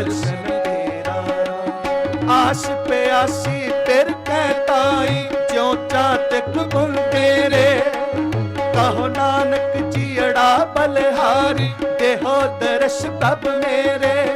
ਦਰਸ਼ਨ ਤੇਰਾ ਆਸ ਪਿਆਸੀ ਤੇਰ ਕਹਿ ਤਾਈ, ਜਿਉ ਚਾਤਕ ਗੁਣ ਤੇਰੇ। ਕਹੋ ਨਾਨਕ ਜੀੜਾ ਬਲਹਾਰੀ, ਦੇਹੋ ਦਰਸ਼ ਕਬ ਮੇਰੇ।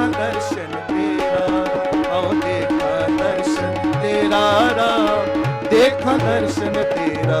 ਦੇਖਾਂ ਦਰਸ਼ਨ ਤੇਰਾ ਆਉ ਦੇਖਾਂ ਦਰਸ਼ਨ ਤੇਰਾ ਰਾਮ ਦੇਖਾਂ ਦਰਸ਼ਨ ਤੇਰਾ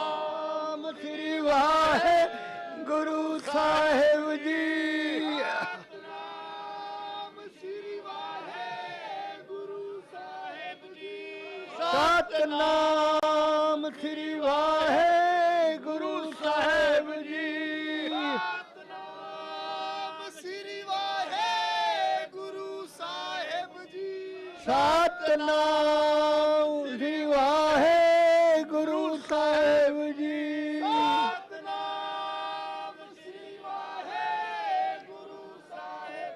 ਵਾਹਿਗੁਰੂ ਸਾਹਿਬ ਜੀ। ਸਤਨਾਮ ਸ੍ਰੀ ਵਾਹਿਗੁਰੂ ਸਾਹਿਬ ਜੀ। ਸਤਨਾਮ ਸ੍ਰੀ ਵਾਹਿਗੁਰੂ